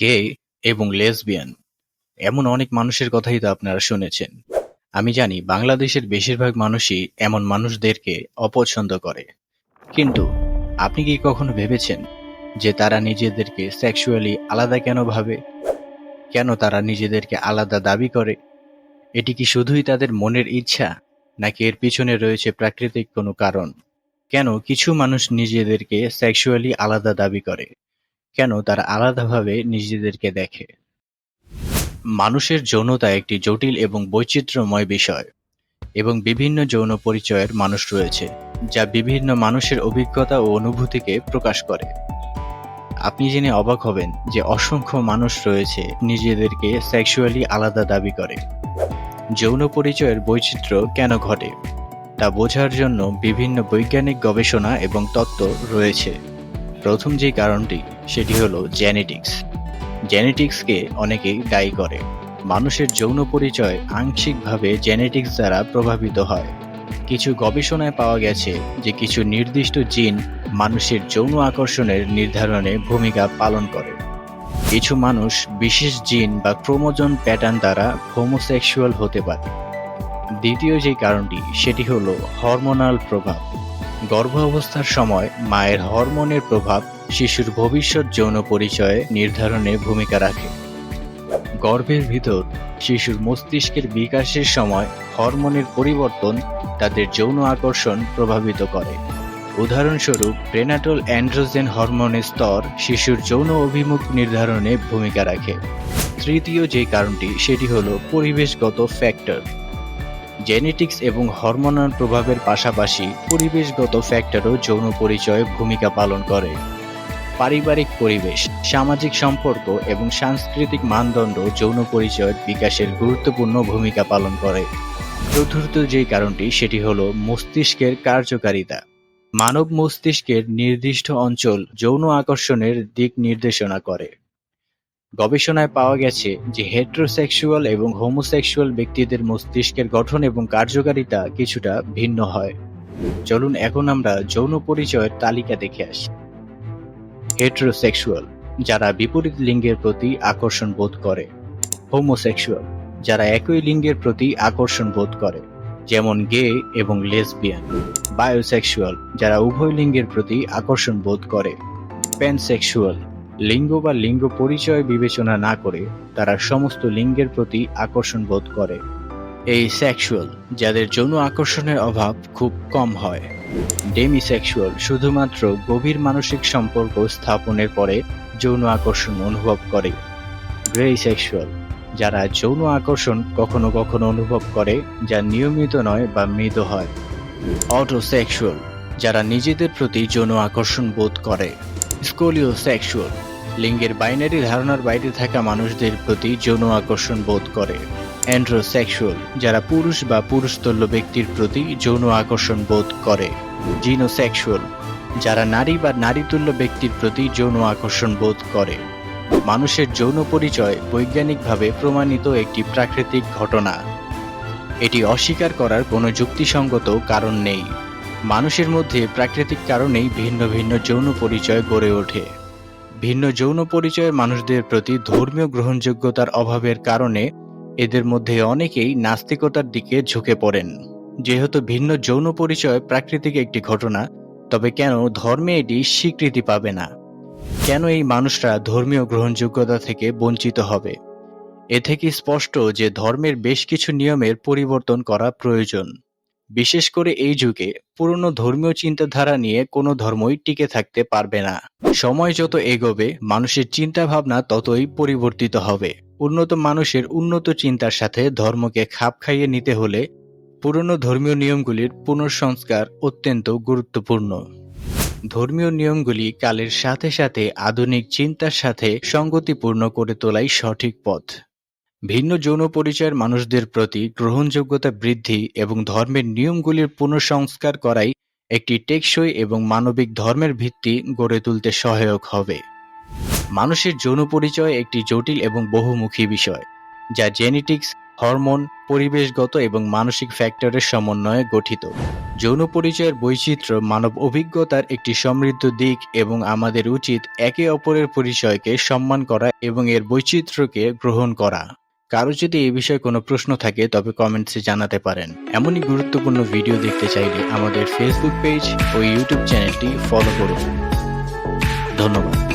গে এবং লেসবিয়ান এমন অনেক মানুষের কথাই তো আপনারা শুনেছেন। আমি জানি বাংলাদেশের বেশিরভাগ মানুষই এমন মানুষদেরকে অপছন্দ করে। কিন্তু আপনি কি কখনো ভেবেছেন যে তারা নিজেদেরকে সেক্সুয়ালি আলাদা কেন ভাবে? কেন তারা নিজেদেরকে আলাদা দাবি করে? এটি কি শুধুই তাদের মনের ইচ্ছা, নাকি এর পিছনে রয়েছে প্রাকৃতিক কোনো কারণ? কেন কিছু মানুষ নিজেদেরকে সেক্সুয়ালি আলাদা দাবি করে? কেন তারা আলাদাভাবে নিজেদেরকে দেখে? মানুষের যৌনতা একটি জটিল এবং বৈচিত্র্যময় বিষয় এবং বিভিন্ন যৌন পরিচয়ের মানুষ রয়েছে, যা বিভিন্ন মানুষের অভিজ্ঞতা ও অনুভূতিকে প্রকাশ করে। আপনি জেনে অবাক হবেন যে অসংখ্য মানুষ রয়েছে নিজেদেরকে সেক্সুয়ালি আলাদা দাবি করে। যৌন পরিচয়ের বৈচিত্র্য কেন ঘটে, তা বোঝার জন্য বিভিন্ন বৈজ্ঞানিক গবেষণা এবং তত্ত্ব রয়েছে। প্রথম যে কারণটি সেটি হলো জেনেটিক্স জেনেটিক্সকে অনেকেই দায়ী করে। মানুষের যৌন পরিচয় আংশিকভাবে জেনেটিক্স দ্বারা প্রভাবিত হয়। কিছু গবেষণায় পাওয়া গেছে যে কিছু নির্দিষ্ট জিন মানুষের যৌন আকর্ষণের নির্ধারণে ভূমিকা পালন করে। কিছু মানুষ বিশেষ জিন বা ক্রোমোজোন প্যাটার্ন দ্বারা হোমোসেক্সুয়াল হতে পারে। দ্বিতীয় যে কারণটি, সেটি হলো হরমোনাল প্রভাব। গর্ভ অবস্থার সময় মায়ের হরমোনের প্রভাব শিশুর ভবিষ্যৎ যৌন পরিচয়ে নির্ধারণে ভূমিকা রাখে। গর্ভের ভিতর শিশুর মস্তিষ্কের বিকাশের সময় হরমোনের পরিবর্তন তাদের যৌন আকর্ষণ প্রভাবিত করে। উদাহরণস্বরূপ প্রেনাটল অ্যান্ড্রোজেন হরমোনের স্তর শিশুর যৌন অভিমুখ নির্ধারণে ভূমিকা রাখে। তৃতীয় যে কারণটি, সেটি হল পরিবেশগত ফ্যাক্টর জেনেটিক্স এবং হরমোনাল প্রভাবের পাশাপাশি পরিবেশগত ফ্যাক্টরও যৌন পরিচয়ে ভূমিকা পালন করে। পারিবারিক পরিবেশ, সামাজিক সম্পর্ক এবং সাংস্কৃতিক মানদণ্ড যৌন পরিচয়ের বিকাশের গুরুত্বপূর্ণ ভূমিকা পালন করে। চতুর্থ যে কারণটি, সেটি হল মস্তিষ্কের কার্যকারিতা। মানব মস্তিষ্কের নির্দিষ্ট অঞ্চল যৌন আকর্ষণের দিক নির্দেশনা করে। গবেষণায় পাওয়া গেছে যে হেট্রোসেক্সুয়াল এবং হোমোসেক্সুয়াল ব্যক্তিদের মস্তিষ্কের গঠন এবং কার্যকারিতা কিছুটা ভিন্ন হয়। চলুন এখন আমরা যৌন পরিচয়ের তালিকা দেখে আসি। হেট্রোসেক্সুয়াল যারা বিপরীত লিঙ্গের প্রতি আকর্ষণ বোধ করে। হোমোসেক্সুয়াল যারা একই লিঙ্গের প্রতি আকর্ষণ বোধ করে, যেমন গে এবং লেসবিয়ান বায়োসেক্সুয়াল যারা উভয় লিঙ্গের প্রতি আকর্ষণ বোধ করে। প্যানসেক্সুয়াল লিঙ্গ বা লিঙ্গ পরিচয় বিবেচনা না করে, তারা সমস্ত লিঙ্গের প্রতি আকর্ষণ বোধ করে। এই সেক্সুয়াল যাদের যৌন আকর্ষণের অভাব খুব কম হয়। ডেমিসেক্সুয়াল শুধুমাত্র গভীর মানসিক সম্পর্ক স্থাপনের পরে যৌন আকর্ষণ অনুভব করে। গ্রে সেক্সুয়াল যারা যৌন আকর্ষণ কখনো কখনো অনুভব করে, যা নিয়মিত নয় বা মৃদু হয়। অটোসেক্সুয়াল যারা নিজেদের প্রতি যৌন আকর্ষণ বোধ করে। স্কোলিওসেক্সুয়াল লিঙ্গের বাইনারি ধারণার বাইরে থাকা মানুষদের প্রতি যৌন আকর্ষণ বোধ করে। অ্যান্ড্রোসেক্সুয়াল যারা পুরুষ বা পুরুষতুল্য ব্যক্তির প্রতি যৌন আকর্ষণ বোধ করে। জিনোসেক্সুয়াল যারা নারী বা নারীতুল্য ব্যক্তির প্রতি যৌন আকর্ষণ বোধ করে। মানুষের যৌন পরিচয় বৈজ্ঞানিকভাবে প্রমাণিত একটি প্রাকৃতিক ঘটনা। এটি অস্বীকার করার কোনো যুক্তিসঙ্গত কারণ নেই। মানুষের মধ্যে প্রাকৃতিক কারণেই ভিন্ন ভিন্ন যৌন পরিচয় গড়ে ওঠে। ভিন্ন যৌন পরিচয়ের মানুষদের প্রতি ধর্মীয় গ্রহণযোগ্যতার অভাবের কারণে এদের মধ্যে অনেকেই নাস্তিকতার দিকে ঝুঁকে পড়েন। যেহেতু ভিন্ন যৌন পরিচয় প্রাকৃতিক একটি ঘটনা, তবে কেন ধর্মে এটি স্বীকৃতি পাবে না? কেন এই মানুষরা ধর্মীয় গ্রহণযোগ্যতা থেকে বঞ্চিত হবে? এ থেকে স্পষ্ট যে ধর্মের বেশ কিছু নিয়মের পরিবর্তন করা প্রয়োজন। বিশেষ করে এই যুগে পুরনো ধর্মীয় চিন্তাধারা নিয়ে কোনো ধর্মই টিকে থাকতে পারবে না। সময় যত এগোবে, মানুষের চিন্তা ভাবনা ততই পরিবর্তিত হবে। উন্নত মানুষের উন্নত চিন্তার সাথে ধর্মকে খাপ খাইয়ে নিতে হলে পুরনো ধর্মীয় নিয়মগুলির পুনঃসংস্কার অত্যন্ত গুরুত্বপূর্ণ। ধর্মীয় নিয়মগুলি কালের সাথে সাথে আধুনিক চিন্তার সাথে সঙ্গতিপূর্ণ করে তোলাই সঠিক পথ। ভিন্ন যৌন পরিচয়ের মানুষদের প্রতি গ্রহণযোগ্যতা বৃদ্ধি এবং ধর্মের নিয়মগুলির পুনঃসংস্কার করাই একটি টেকসই এবং মানবিক ধর্মের ভিত্তি গড়ে তুলতে সহায়ক হবে। মানুষের যৌন পরিচয় একটি জটিল এবং বহুমুখী বিষয়, যা জেনেটিক্স, হরমোন, পরিবেশগত এবং মানসিক ফ্যাক্টরের সমন্বয়ে গঠিত। যৌন পরিচয়ের বৈচিত্র্য মানব অভিজ্ঞতার একটি সমৃদ্ধ দিক এবং আমাদের উচিত একে অপরের পরিচয়কে সম্মান করা এবং এর বৈচিত্র্যকে গ্রহণ করা। কারও যদি এই বিষয়ে কোনো প্রশ্ন থাকে, তবে কমেন্টসে জানাতে পারেন। এমনই গুরুত্বপূর্ণ ভিডিও দেখতে চাইলে আমাদের ফেসবুক পেজ ও ইউটিউব চ্যানেলটি ফলো করুন। ধন্যবাদ।